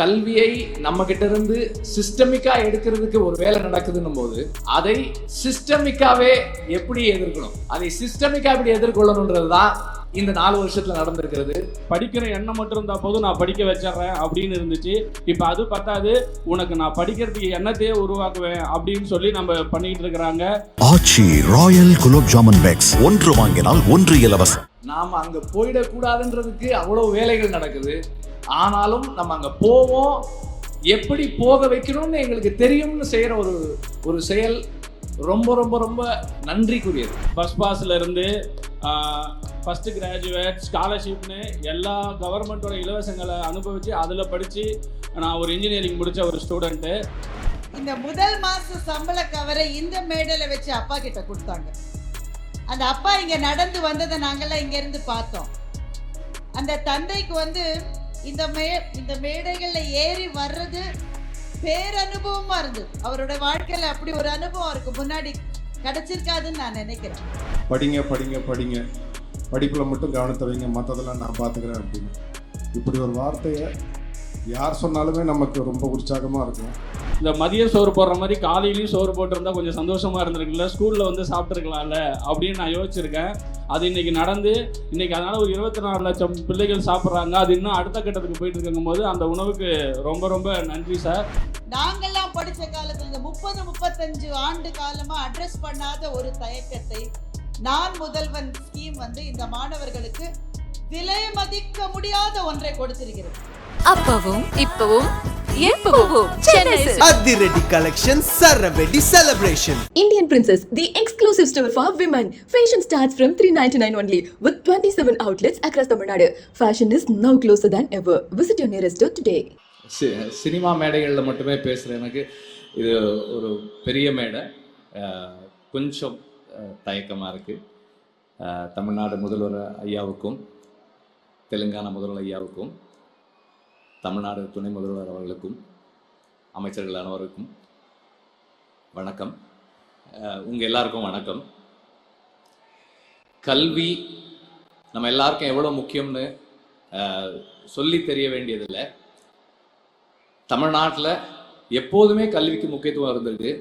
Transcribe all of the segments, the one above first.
கல்வியை நம்ம கிட்ட இருந்து சிஸ்டமிக்கா எடுக்கிறதுக்கு ஒரு வேலை நடக்குதுன்னும் போது அதை சிஸ்டமிக்காவே எப்படி எதிர்க்கணும்? அதை சிஸ்டமிக்கா எப்படி எதிர்கொள்ளணுன்றது தான் இந்த நாலு வருஷத்துல நடந்திருக்கிறது. படிக்கிற எண்ணம் மட்டும் இருந்தா போதும் நான் படிக்க வச்சிடுறேன் அப்படின்னு இருந்துச்சு. இப்போ அது பத்தாது. உனக்கு நான் படிக்கிறதுக்கு எண்ணத்தையே உருவாக்குவேன் அப்படின்னு சொல்லி நம்ம பண்ணிட்டு இருக்கிறாங்க. Aachi royal gulab jamun packs. ஒன்று வாங்கினால் ஒன்று இலவசம். நாம அங்க போயிடக்கூடாதுன்றதுக்கு அவ்வளவு வேலைகள் நடக்குது. ஆனாலும் நம்ம அங்க போவோம். எப்படி போக வைக்கணும்னு எங்களுக்கு தெரியும்னு செய்யற ஒரு ஒரு செயல் ரொம்ப ரொம்ப ரொம்ப நன்றிக்குரியது பஸ் பாஸ்ல இருந்து ஃபர்ஸ்ட் கிராஜுவேட் ஸ்காலர்ஷிப்னு எல்லா கவர்மெண்ட்டோட இலவசங்களை அனுபவிச்சு அதில் படித்து நான் ஒரு இன்ஜினியரிங் முடித்த ஒரு ஸ்டூடெண்ட்டு இந்த முதல் மாச சம்பள கவரை இந்த மேடையில வச்சு அப்பா கிட்ட கொடுத்தாங்க. அந்த அப்பா இங்க நடந்து வந்ததை நாங்கெல்லாம் இங்க இருந்து பார்த்தோம். அந்த தந்தைக்கு வந்து இந்த மே இந்த மேடைகளில் ஏறி வர்றது பேரனுபவமா இருந்தது அவரோட வாழ்க்கையில அப்படி ஒரு அனுபவம் அவருக்கு முன்னாடி கிடைச்சிருக்காதுன்னு நான் நினைக்கிறேன். படிங்க படிங்க படிங்க. படிப்பில் மட்டும் கவனத்தை வைங்க. மற்றதெல்லாம் நான் பார்த்துக்கிறேன் அப்படின்னு. இப்படி ஒரு வார்த்தையை யார் சொன்னாலுமே நமக்கு ரொம்ப உற்சாகமாக இருக்கும். இந்த மதிய சோறு போடுற மாதிரி காலையிலையும் சோறு போட்டிருந்தா கொஞ்சம் சந்தோஷமா இருந்திருக்குல்ல ஸ்கூல்ல வந்து சாப்பிட்ருக்கலாம்ல அப்படின்னு நான் யோசிச்சிருக்கேன். அது இன்னைக்கு நடந்து இன்னைக்கு அதனால ஒரு இருபத்தி நாலு லட்சம் பிள்ளைகள் சாப்பிட்றாங்க. அது இன்னும் அடுத்த கட்டத்துக்கு போயிட்டு இருக்கும்போது அந்த உணவுக்கு ரொம்ப ரொம்ப நன்றி சார். நாங்கெல்லாம் படிச்ச காலத்துல இந்த முப்பது முப்பத்தஞ்சு ஆண்டு காலமா அட்ரஸ் பண்ணாத ஒரு தயக்கத்தை நான் முதல்வன் ஸ்கீம் வந்து இந்த மாணவர்களுக்கு விலை மதிக்க முடியாத ஒன்றை கொடுத்திருக்கிறது அப்பவும் இப்பவும். அதிரடி collection சரவெடி celebration Indian Princess, the exclusive store for women. Fashion starts from 399 only with 27 outlets across Tamil Nadu. Fashion is now closer than ever. Visit your nearest store today. சி- சினிமா மேடைகளில் மட்டுமே பேசுகிற எனக்கு இது ஒரு பெரிய மேடை கொஞ்சம் தயக்கமாக இருக்குது தமிழ்நாடு முதல்வர் ஐயாவுக்கும் தெலுங்கானா முதல்வர் ஐயாவுக்கும் தமிழ்நாடு துணை முதல்வர் அவர்களுக்கும் அமைச்சர்கள் அனைவருக்கும் வணக்கம். உங்கள் எல்லாருக்கும் வணக்கம். கல்வி நம்ம எல்லாருக்கும் எவ்வளோ முக்கியம்னு சொல்லி தெரிய வேண்டியதில்லை. தமிழ்நாட்டில் எப்போதுமே கல்விக்கு முக்கியத்துவம் இருந்திருக்கு.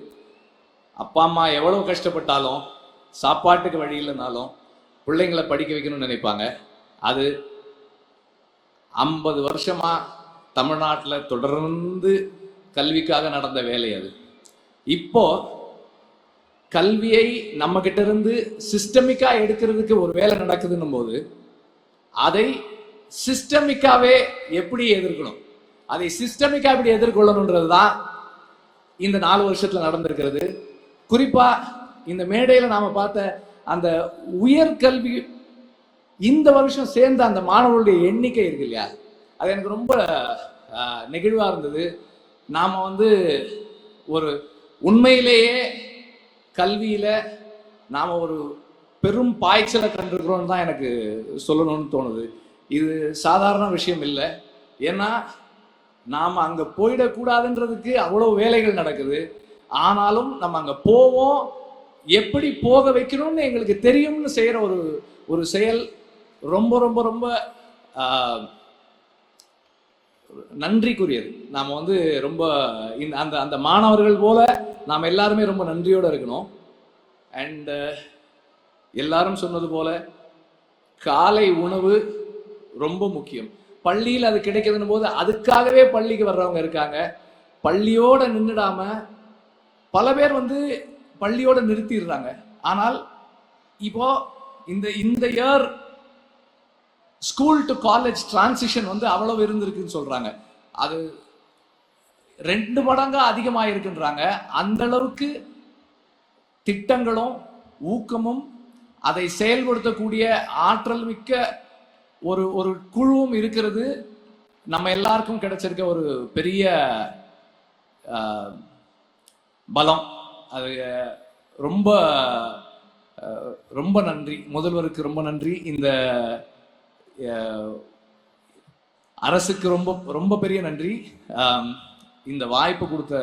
அப்பா அம்மா எவ்வளோ கஷ்டப்பட்டாலும் சாப்பாட்டுக்கு வழி இல்லைனாலும் பிள்ளைங்களை படிக்க வைக்கணும்னு நினைப்பாங்க. அது ஐம்பது வருஷமாக தமிழ்நாட்டில் தொடர்ந்து கல்விக்காக நடந்த வேலை அது. இப்போ கல்வியை நம்ம கிட்ட இருந்து சிஸ்டமிக்கா எடுக்கிறதுக்கு ஒரு வேலை நடக்குதுன்னும் போது அதை சிஸ்டமிக்காவே எப்படி எதிர்க்கணும்? அதை சிஸ்டமிக்கா எப்படி எதிர்கொள்ளணுன்றது தான் இந்த நாலு வருஷத்துல நடந்திருக்கிறது. குறிப்பா இந்த மேடையில நாம பார்த்த அந்த உயர்கல்வி இந்த வருஷம் சேர்ந்த அந்த மாணவர்களுடைய எண்ணிக்கை இருக்கு இல்லையா? அது எனக்கு ரொம்ப நெகிழ்வாக இருந்தது. நாம் வந்து ஒரு உண்மையிலேயே கல்வியில் நாம் ஒரு பெரும் பாய்ச்சலை கண்டிருக்கிறோம்னு தான் எனக்கு சொல்லணும்னு தோணுது. இது சாதாரண விஷயம் இல்லை. ஏன்னா நாம் அங்கே போயிடக்கூடாதுன்றதுக்கு அவ்வளோ வேலைகள் நடக்குது. ஆனாலும் நம்ம அங்கே போவோம். எப்படி போக வைக்கணும்னு எங்களுக்கு தெரியும்னு செய்கிற ஒரு ஒரு செயல் ரொம்ப ரொம்ப ரொம்ப நன்றிக்குரியது. நாம் வந்து ரொம்ப இந்த அந்த அந்த மாணவர்கள் போல நாம் எல்லாருமே ரொம்ப நன்றியோடு இருக்கணும். அண்டு எல்லாரும் சொன்னது போல காலை உணவு ரொம்ப முக்கியம். பள்ளியில் அது கிடைக்குதுன்னு போது அதுக்காகவே பள்ளிக்கு வர்றவங்க இருக்காங்க. பள்ளியோட நின்றுடாம பல பேர் வந்து பள்ளியோட நிறுத்திடுறாங்க. ஆனால் இப்போ இந்த இந்த year school to college transition வந்து அவ்வளவு இருந்திருக்குன்னு சொல்றாங்க. அது ரெண்டு மடங்கா அதிகமாக இருக்குன்றாங்க அந்த அளவுக்கு திட்டங்களும் ஊக்கமும் அதை செயல்படுத்தக்கூடிய ஆற்றல் மிக்க ஒரு ஒரு குழுவும் இருக்கிறது. நம்ம எல்லாருக்கும் கிடைச்சிருக்க ஒரு பெரிய பலம். அது ரொம்ப ரொம்ப நன்றி. முதல்வருக்கு ரொம்ப நன்றி. இந்த அரசுக்கு ரொம்ப ரொம்ப பெரிய நன்றி. இந்த வாய்ப்பு கொடுத்த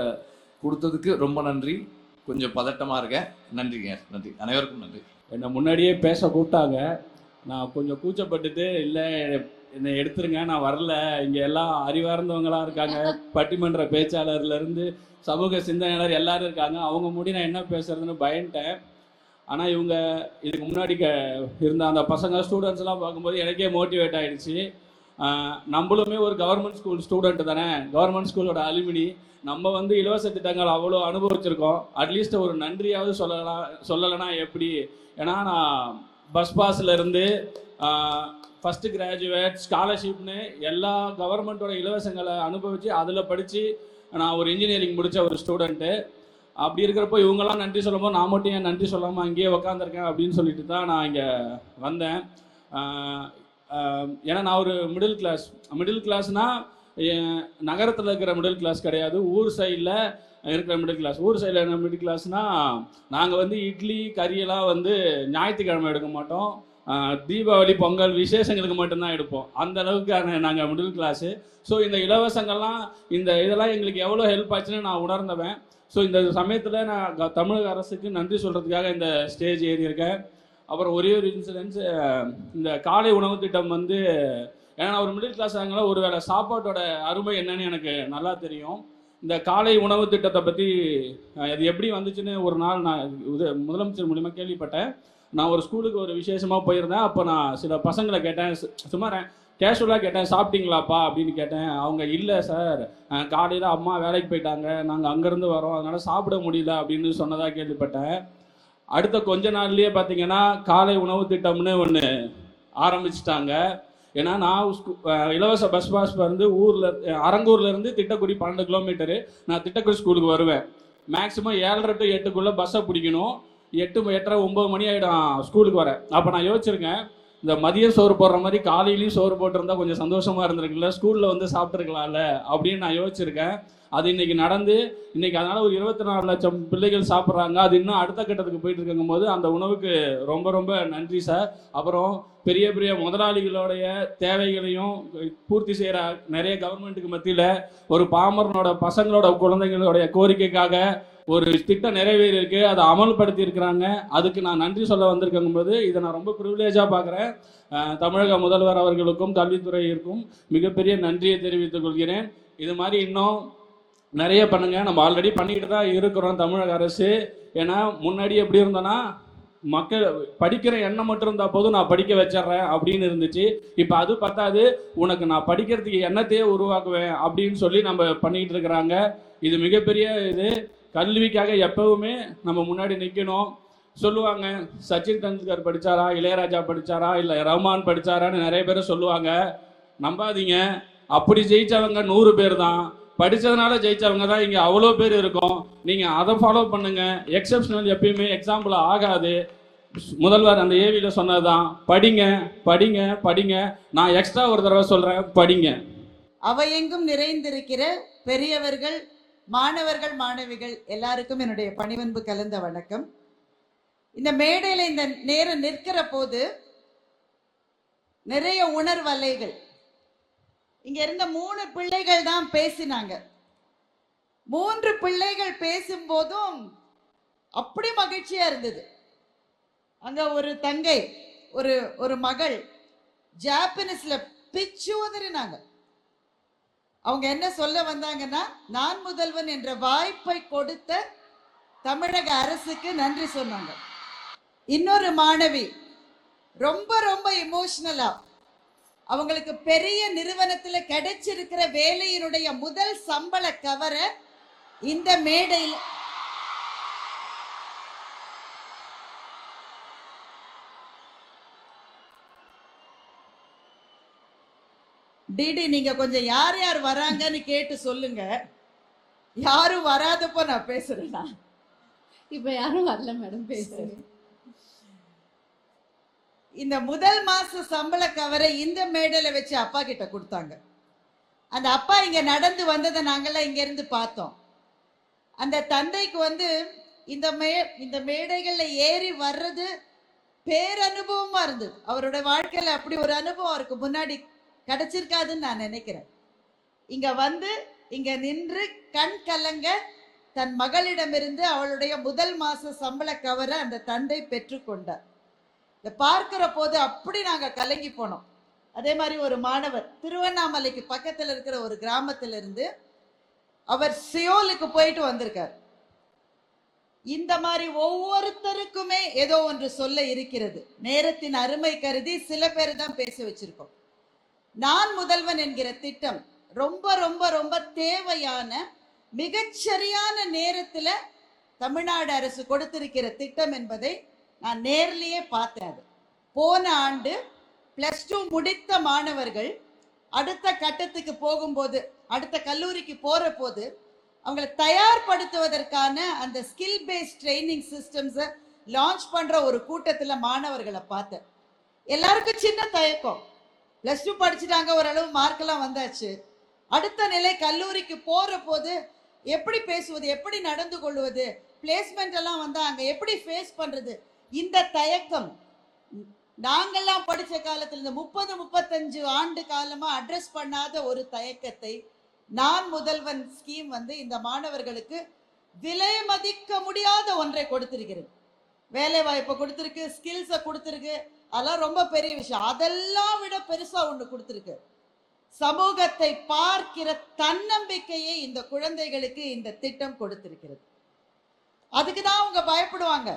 கொடுத்ததுக்கு ரொம்ப நன்றி. கொஞ்சம் பதட்டமாக இருக்கேன் நன்றிங்க நன்றி. அனைவருக்கும் நன்றி. என்னை முன்னாடியே பேச கூப்பிட்டாங்க. நான் கொஞ்சம் கூச்சப்பட்டுட்டு இல்லை என்னை எடுத்துருங்க. நான் வரல. இங்கே எல்லாம் அறிவார்ந்தவங்களா இருக்காங்க. பட்டிமன்ற பேச்சாளர்லேருந்து சமூக சிந்தனையாளர் எல்லாரும் இருக்காங்க. அவங்க முடி நான் என்ன பேசுறதுன்னு பயன்ட்டேன் ஆனால் இவங்க இதுக்கு முன்னாடி க இருந்த அந்த பசங்க ஸ்டூடெண்ட்ஸ்லாம் பார்க்கும்போது எனக்கே மோட்டிவேட் ஆகிடுச்சு நம்மளுமே ஒரு கவர்மெண்ட் ஸ்கூல் ஸ்டூடெண்ட் தானே. கவர்மெண்ட் ஸ்கூலோட அலுமினி நம்ம வந்து இலவச திட்டங்கள் அவ்வளோ அனுபவிச்சிருக்கோம். அட்லீஸ்ட் ஒரு நன்றியாவது சொல்லலாம் சொல்லலைன்னா எப்படி? ஏன்னா நான் பஸ் பாஸ்லேருந்து ஃபஸ்ட்டு கிராஜுவேட் ஸ்காலர்ஷிப்னு எல்லா கவர்மெண்ட்டோட இலவசங்களை அனுபவித்து அதில் படித்து நான் ஒரு இன்ஜினியரிங் முடித்த ஒரு ஸ்டூடெண்ட்டு அப்படி இருக்கிறப்போ இவங்கெல்லாம் நன்றி சொல்லும்போது நான் மட்டும் ஏன் நன்றி சொல்லாமல் அங்கேயே உக்காந்துருக்கேன் அப்படின்னு சொல்லிட்டு தான் நான் இங்கே வந்தேன். ஏன்னா நான் ஒரு மிடில் கிளாஸ் மிடில் கிளாஸ்னால் நகரத்தில் இருக்கிற மிடில் கிளாஸ் கிடையாது. ஊர் சைடில் இருக்கிற மிடில் கிளாஸ் ஊர் சைடில் என்ன மிடில் கிளாஸ்னால் நாங்கள் வந்து இட்லி கறியெல்லாம் வந்து ஞாயிற்றுக்கிழமை எடுக்க மாட்டோம். தீபாவளி பொங்கல் விசேஷங்களுக்கு மட்டும்தான் எடுப்போம். அந்த அளவுக்கு நாங்கள் மிடில் கிளாஸு ஸோ இந்த இலவசங்கள்லாம் இந்த இதெல்லாம் எங்களுக்கு எவ்வளோ ஹெல்ப் ஆச்சுன்னு நான் உணர்ந்தவன். ஸோ இந்த சமயத்தில் நான் க- தமிழக அரசுக்கு நன்றி சொல்கிறதுக்காக இந்த ஸ்டேஜ் ஏறியிருக்கேன் அப்புறம் ஒரே ஒரு இன்சிடென்ஸ் இந்த காலை உணவு திட்டம் வந்து ஏன்னா ஒரு மிடில் கிளாஸ் ஆகல ஒரு வேளை சாப்பாட்டோட அருமை என்னன்னு எனக்கு நல்லா தெரியும். இந்த காலை உணவு திட்டத்தை பற்றி அது எப்படி வந்துச்சுன்னு ஒரு நாள் நான் இது முதலமைச்சர் மூலிமா கேள்விப்பட்டேன். நான் ஒரு ஸ்கூலுக்கு ஒரு விசேஷமாக போயிருந்தேன். அப்போ நான் சில பசங்களை கேட்டேன் சும்மா கேஷுவலாக கேட்டேன் சாப்பிட்டீங்களாப்பா? அப்படின்னு கேட்டேன். அவங்க இல்லை சார். காலையில் அம்மா வேலைக்கு போயிட்டாங்க. நாங்கள் அங்கேருந்து வரோம். அதனால் சாப்பிட முடியல. அப்படின்னு சொன்னதாக கேள்விப்பட்டேன். அடுத்த கொஞ்ச நாள்லேயே பார்த்தீங்கன்னா காலை உணவு திட்டம்னு ஒன்று ஆரம்பிச்சிட்டாங்க. ஏன்னா நான் ஸ்கூ- இலவச பஸ் பாஸ் வந்து ஊரில் அரங்கூர்லேருந்து திட்டக்குடி பன்னெண்டு கிலோமீட்டரு நான் திட்டக்குடி ஸ்கூலுக்கு வருவேன். மேக்ஸிமம் ஏழரை டு எட்டுக்குள்ளே பஸ்ஸை பிடிக்கணும். எட்டு எட்டரை ஒம்பது மணி ஆகிடும் ஸ்கூலுக்கு வரேன் அப்போ நான் யோசிச்சிருக்கேன் இந்த மதியம் சோறு போடுற மாதிரி காலையிலையும் சோறு போட்டிருந்தா கொஞ்சம் சந்தோஷமாக இருந்திருக்குல்ல ஸ்கூலில் வந்து சாப்பிட்ருக்கலாம்ல அப்படின்னு நான் யோசிச்சிருக்கேன். அது இன்னைக்கு நடந்து இன்னைக்கு அதனால் ஒரு இருபத்தி நாலு லட்சம் பிள்ளைகள் சாப்பிட்றாங்க. அது இன்னும் அடுத்த கட்டத்துக்கு போயிட்டு இருக்குங்கும் போது அந்த உணவுக்கு ரொம்ப ரொம்ப நன்றி சார். அப்புறம் பெரிய பெரிய முதலாளிகளுடைய தேவைகளையும் பூர்த்தி செய்கிற நிறைய கவர்மெண்ட்டுக்கு மத்தியில் ஒரு பாமரனோட பசங்களோட குழந்தைங்களுடைய கோரிக்கைக்காக ஒரு திட்டம் நிறைவேறி இருக்கு அதை அமல்படுத்தி இருக்கிறாங்க அதுக்கு நான் நன்றி சொல்ல வந்திருக்கும் போது இதை நான் ரொம்ப ப்ரிவிலேஜாக பார்க்குறேன். தமிழக முதல்வர் அவர்களுக்கும் கல்வித்துறையிற்கும் மிகப்பெரிய நன்றியை தெரிவித்துக் கொள்கிறேன். இது மாதிரி இன்னும் நிறைய பண்ணுங்க. நம்ம ஆல்ரெடி பண்ணிக்கிட்டு தான் இருக்கிறோம் தமிழக அரசு. ஏன்னா முன்னாடி எப்படி இருந்தோன்னா மக்கள் படிக்கிற எண்ணம் மட்டும் இருந்தால் போதும் நான் படிக்க வச்சிடுறேன் அப்படின்னு இருந்துச்சு. இப்போ அது பத்தாது. உனக்கு நான் படிக்கிறதுக்கு எண்ணத்தையே உருவாக்குவேன் அப்படின்னு சொல்லி நம்ம பண்ணிக்கிட்டு இருக்கிறாங்க. இது மிகப்பெரிய இது. கல்விக்காக எப்பவுமே நம்ம முன்னாடி நிற்கணும் சொல்லுவாங்க சச்சின் டெண்டுல்கர் படிச்சாரா இளையராஜா படிச்சாரா இல்லை ரஹ்மான் படிச்சாரான்னு நிறைய பேர் சொல்லுவாங்க. நம்பாதீங்க. அப்படி ஜெயித்தவங்க நூறு பேர் தான். படித்ததுனால ஜெயித்தவங்க தான் இங்கே அவ்வளோ பேர் இருக்கும். நீங்கள் அதை ஃபாலோ பண்ணுங்கள் எக்ஸப்ஷனல் எப்பயுமே எக்ஸாம்பிள் ஆகாது. முதல்வர் அந்த ஏவியில சொன்னதுதான். படிங்க படிங்க படிங்க. நான் எக்ஸ்ட்ரா ஒரு தடவை சொல்கிறேன் படிங்க. அவையெங்கும் நிறைந்திருக்கிற பெரியவர்கள் மாணவர்கள் மாணவிகள் எல்லாருக்கும் என்னுடைய பணிவன்பு கலந்த வணக்கம். இந்த மேடையில் இந்த நேரம் நிற்கிற போது நிறைய உணர்வலைகள். இங்க இருந்த மூணு பிள்ளைகள் தான் பேசினாங்க. மூன்று பிள்ளைகள் பேசும்போதும் அப்படி மகிழ்ச்சியா இருந்தது. அங்க ஒரு தங்கை ஒரு ஒரு மகள் ஜாப்பனீஸ்ல பிச்சு உதறினாங்க. அவங்க என்ன சொல்ல வந்தாங்கன்னா நான் முதல்வன் என்ற வாய்ப்பை கொடுத்த தமிழக அரசுக்கு நன்றி சொன்னாங்க. இன்னொரு மாணவி ரொம்ப ரொம்ப இமோஷனலா அவங்களுக்கு பெரிய நிறுவனத்துல கிடைச்சிருக்கிற வேலையினுடைய முதல் சம்பள கவரை இந்த மேடையில் டிடி நீங்க கொஞ்சம் யார் யார் வராங்கன்னு கேட்டு சொல்லுங்க. யாரும் வராதப்போ நான் பேசுறேன். இப்ப யாரும் வரல மேடம் பேசுறேன் இந்த முதல் மாச சம்பள கவரை இந்த மேடையில வச்சு அப்பா கிட்ட கொடுத்தாங்க. அந்த அப்பா இங்க நடந்து வந்ததை நாங்கெல்லாம் இங்க இருந்து பார்த்தோம். அந்த தந்தைக்கு வந்து இந்த மே இந்த மேடைகள்ல ஏறி வர்றது பேரனுபவமா இருந்தது. அவரோட வாழ்க்கையில அப்படி ஒரு அனுபவம் அவருக்கு முன்னாடி கிடைச்சிருக்காதுன்னு நான் நினைக்கிறேன். இங்க வந்து இங்க நின்று கண் கலங்க தன் மகளிடமிருந்து அவளுடைய முதல் மாச சம்பள கவரை அந்த தந்தை பெற்றுக்கொண்டார் இதை பார்க்கிற போது அப்படி நாங்க கலங்கி போனோம். அதே மாதிரி ஒரு மாணவர் திருவண்ணாமலைக்கு பக்கத்தில் இருக்கிற ஒரு கிராமத்துல இருந்து அவர் சியோலுக்கு போயிட்டு வந்திருக்கார். இந்த மாதிரி ஒவ்வொருத்தருக்குமே ஏதோ ஒன்று சொல்ல இருக்கிறது. நேரத்தின் அருமை கருதி சில பேர் தான் பேச வச்சிருக்கோம். நான் முதல்வன் என்கிற திட்டம் ரொம்ப ரொம்ப ரொம்ப தேவையான மிகச்சரியான நேரத்தில் தமிழ்நாடு அரசு கொடுத்திருக்கிற திட்டம் என்பதை நான் நேர்லேயே பார்த்தேன் அது. போன ஆண்டு பிளஸ் டூ முடித்த மாணவர்கள் அடுத்த கட்டத்துக்கு போகும்போது அடுத்த கல்லூரிக்கு போகிற போது அவங்களை தயார்படுத்துவதற்கான அந்த ஸ்கில் பேஸ்ட் ட்ரைனிங் சிஸ்டம்ஸை லான்ச் பண்ணுற ஒரு கூட்டத்தில் மாணவர்களை பார்த்தேன். எல்லாருக்கும் சின்ன தயக்கம். ப்ளஸ் டூ படிச்சுட்டாங்க ஓரளவு மார்க்கெல்லாம் வந்தாச்சு. அடுத்த நிலை கல்லூரிக்கு போகிற போது எப்படி பேசுவது எப்படி நடந்து கொள்வது பிளேஸ்மெண்ட் எல்லாம் வந்தா எப்படி ஃபேஸ் பண்ணுறது இந்த தயக்கம். நாங்கள்லாம் படித்த காலத்தில் இந்த முப்பது முப்பத்தஞ்சு ஆண்டு காலமாக அட்ரஸ் பண்ணாத ஒரு தயக்கத்தை நான் முதல்வன் ஸ்கீம் வந்து இந்த மாணவர்களுக்கு விலை மதிக்க முடியாத ஒன்றை கொடுத்திருக்கிறது வேலை வாய்ப்பை ஸ்கில்ஸை கொடுத்துருக்கு அதெல்லாம் ரொம்ப பெரிய விஷயம். அதெல்லாம் விட பெருசா ஒன்று கொடுத்துருக்கு. சமூகத்தை பார்க்கிற தன்னம்பிக்கையை இந்த குழந்தைகளுக்கு இந்த திட்டம் கொடுத்திருக்கிறது. அதுக்கு தான் அவங்க பயப்படுவாங்க.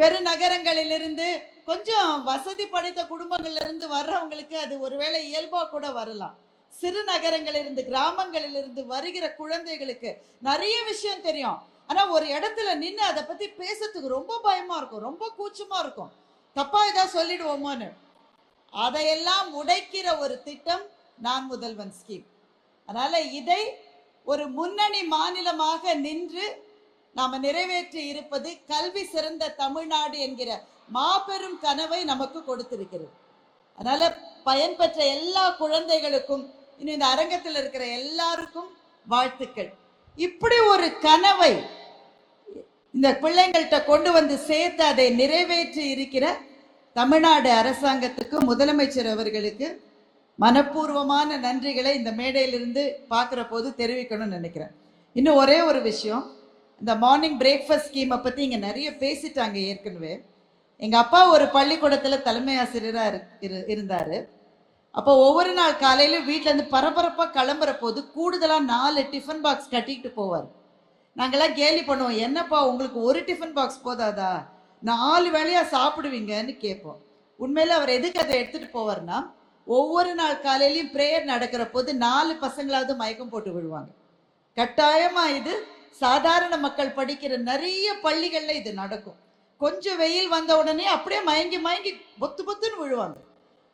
பெருநகரங்களிலிருந்து கொஞ்சம் வசதி படைத்த குடும்பங்கள்ல இருந்து வர்றவங்களுக்கு அது ஒருவேளை இயல்பா கூட வரலாம். சிறு நகரங்களிலிருந்து கிராமங்களிலிருந்து வருகிற குழந்தைகளுக்கு நிறைய விஷயம் தெரியும். ஆனா ஒரு இடத்துல நின்று அதை பத்தி பேசுறதுக்கு ரொம்ப பயமா இருக்கும். ரொம்ப கூச்சமா இருக்கும். தப்பா ஏதாவது சொல்லிடுவோமோன்னு. அதையெல்லாம் உடைக்கிற ஒரு திட்டம் நான் முதல்வன் ஸ்கீம் அதனால இதை ஒரு முன்னணி மாநிலமாக நின்று நாம நிறைவேற்றி இருப்பது கல்வி சிறந்த தமிழ்நாடு என்கிற மாபெரும் கனவை நமக்கு கொடுத்திருக்கிறது. அதனால பயன்பெற்ற எல்லா குழந்தைகளுக்கும் இன்னும் இந்த அரங்கத்தில் இருக்கிற எல்லாருக்கும் வாழ்த்துக்கள். இப்படி ஒரு கனவை இந்த பிள்ளைங்கள்ட்ட கொண்டு வந்து சேர்த்து அதை நிறைவேற்றி இருக்கிற தமிழ்நாடு அரசாங்கத்துக்கு முதலமைச்சர் அவர்களுக்கு மனப்பூர்வமான நன்றிகளை இந்த மேடையிலிருந்து பார்க்குற போது தெரிவிக்கணும்னு நினைக்கிறேன். இன்னும் ஒரே ஒரு விஷயம் இந்த மார்னிங் பிரேக்ஃபாஸ்ட் ஸ்கீமை பற்றி இங்கே நிறைய பேசிட்டாங்க ஏற்கனவே. எங்கள் அப்பா ஒரு பள்ளிக்கூடத்தில் தலைமை ஆசிரியராக இரு இருந்தார். அப்போ ஒவ்வொரு நாள் காலையில் வீட்டிலேருந்து பரபரப்பாக கிளம்புற போது கூடுதலாக நாலு டிஃபன் பாக்ஸ் கட்டிக்கிட்டு போவார். நாங்கெல்லாம் கேலி பண்ணுவோம் என்னப்பா உங்களுக்கு ஒரு டிஃபன் பாக்ஸ் போதாதா? நாலு வேலையாக சாப்பிடுவீங்கன்னு கேட்போம். உண்மையில் அவர் எதுக்கு அதை எடுத்துகிட்டு போவார்னா ஒவ்வொரு நாள் காலையிலையும் ப்ரேயர் நடக்கிற போது நாலு பசங்களாவது மயக்கம் போட்டு விழுவாங்க. கட்டாயமாக இது சாதாரண மக்கள் படிக்கிற நிறைய பள்ளிகளில் இது நடக்கும். கொஞ்சம் வெயில் வந்த உடனே அப்படியே மயங்கி மயங்கி பொத்து பொத்துன்னு விழுவாங்க.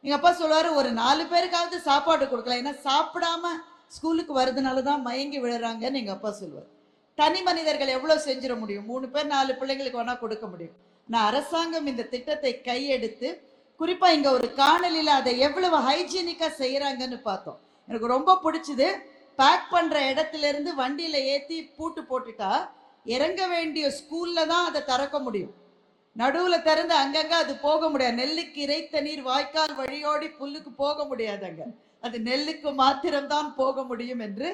எங்கள் அப்பா சொல்லுவார் ஒரு நாலு பேருக்காவது சாப்பாடு கொடுக்கலாம். ஏன்னா சாப்பிடாம ஸ்கூலுக்கு வர்றதுனால தான் மயங்கி விழுறாங்கன்னு எங்கள் அப்பா சொல்லுவார். தனி மனிதர்கள் எவ்வளோ செஞ்சிட முடியும்? மூணு பேர் நாலு பிள்ளைங்களுக்கு வேணால் கொடுக்க முடியும். நான் அரசாங்கம் இந்த திட்டத்தை கையெடுத்து குறிப்பாக இங்கே ஒரு காணலியில் அதை எவ்வளவு ஹைஜீனிக்காக செய்கிறாங்கன்னு பார்த்தோம். எனக்கு ரொம்ப பிடிச்சது பேக் பண்ணுற இடத்துல இருந்து வண்டியில் ஏற்றி பூட்டு போட்டுட்டா இறங்க வேண்டிய ஸ்கூலில் தான் அதை திறக்க முடியும். நடுவில் திறந்து அங்கங்கே அது போக முடியாது. நெல்லுக்கு இறைத்த நீர் வாய்க்கால் வழியோடி புல்லுக்கு போக முடியாது அங்கே. அது நெல்லுக்கு மாத்திரம்தான் போக முடியும் என்று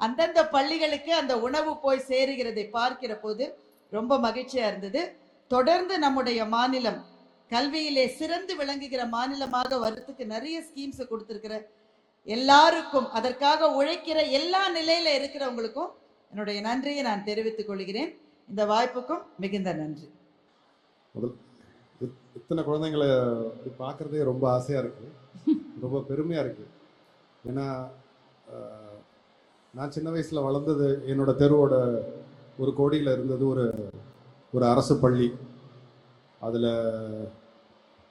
அந்தந்த பள்ளிகளுக்கு அந்த உணவு போய் சேருகிறதை பார்க்கிற போது ரொம்ப மகிழ்ச்சியாக இருந்தது. தொடர்ந்து நம்முடைய மாநிலம் கல்வியிலே சிறந்து விளங்குகிற மாநிலமாக வரத்துக்கு நிறைய ஸ்கீம்ஸ் கொடுத்துருக்கிற எல்லாருக்கும் அதற்காக உழைக்கிற எல்லா நிலையில இருக்கிறவங்களுக்கும் என்னுடைய நன்றியை நான் தெரிவித்துக் கொள்கிறேன். இந்த வாய்ப்புக்கும் மிகுந்த நன்றி. முதல் இத்தனை குழந்தைங்களை பார்க்குறதே ரொம்ப ஆசையாக இருக்குது ரொம்ப பெருமையாக இருக்குது ஏன்னா நான் சின்ன வயசில் வளர்ந்தது என்னோட தெருவோட ஒரு கோடியில் இருந்தது ஒரு ஒரு அரசு பள்ளி. அதில்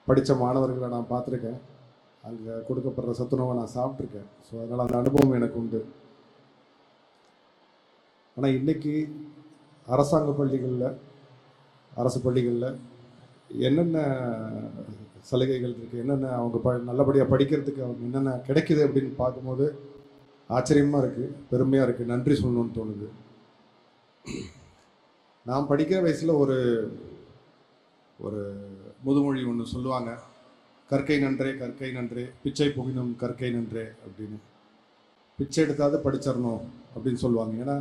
படித்த மாணவர்களை நான் பார்த்துருக்கேன். அங்கே கொடுக்கப்படுற சத்துணவை நான் சாப்பிட்ருக்கேன் ஸோ அதனால் அந்த அனுபவம் எனக்கு உண்டு. ஆனால் இன்னைக்கு அரசாங்க பள்ளிகளில் அரசு பள்ளிகளில் என்னென்ன சலுகைகள் இருக்குது என்னென்ன அவங்க ப நல்லபடியாக படிக்கிறதுக்கு அவங்க என்னென்ன கிடைக்குது அப்படின்னு பார்க்கும்போது ஆச்சரியமாக இருக்குது பெருமையாக இருக்குது நன்றி சொல்லணும்னு தோணுது. நான் படிக்கிற வயசில் ஒரு ஒரு முதுமொழி ஒன்று சொல்லுவாங்க. கற்கை நன்றே கற்கை நன்றே பிச்சை புகினும் கற்கை நன்றே அப்படின்னு. பிச்சை எடுத்தாவது படிச்சிடணும் அப்படின்னு சொல்லுவாங்க. ஏன்னா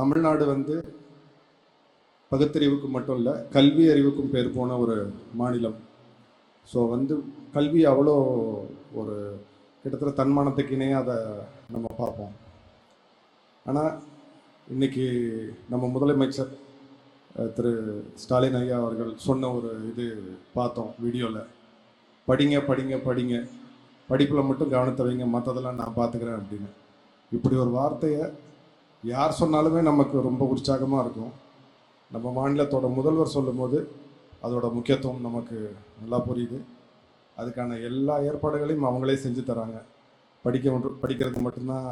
தமிழ்நாடு வந்து பகுத்தறிவுக்கு மட்டும் இல்லை கல்வி அறிவுக்கும் பேர் போன ஒரு மாநிலம். ஸோ வந்து கல்வி அவ்வளோ ஒரு கிட்டத்தட்ட தன்மானத்துக்கு இணையாக அதை நம்ம பார்ப்போம். ஆனால் இன்னைக்கு நம்ம முதலமைச்சர் திரு ஸ்டாலின் ஐயா அவர்கள் சொன்ன ஒரு இது பார்த்தோம் வீடியோவில் படிங்க படிங்க படிங்க. படிப்பில் மட்டும் கவனத்தை வைங்க மற்றதெல்லாம் நான் பார்த்துக்கிறேன் அப்படின்னு. இப்படி ஒரு வார்த்தையை யார் சொன்னாலுமே நமக்கு ரொம்ப உற்சாகமாக இருக்கும். நம்ம மாநிலத்தோட முதல்வர் சொல்லும்போது அதோட முக்கியத்துவம் நமக்கு நல்லா புரியுது. அதுக்கான எல்லா ஏற்பாடுகளையும் அவங்களே செஞ்சு தராங்க. படிக்க படிக்கிறது மட்டும்தான்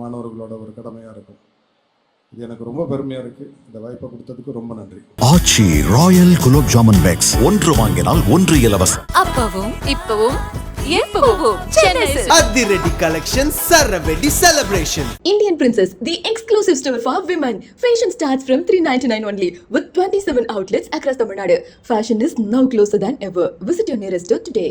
மாணவர்களோட ஒரு கடமையாக இருக்கும். இது எனக்கு ரொம்ப பெருமையாக இருக்குது இந்த வாய்ப்பை கொடுத்ததுக்கு ரொம்ப நன்றி ஆச்சி ராயல் குலோப் ஜாமுன் பேக்ஸ் ஒன்று வாங்கினால் ஒன்று இலவசம் அப்பவும் இப்பவும். அதிரடி collection சரவெடி celebration Indian Princess, the exclusive store for women. Fashion starts from 399 only with 27 outlets across Tamil Nadu. Fashion is now closer than ever. Visit your nearest store today.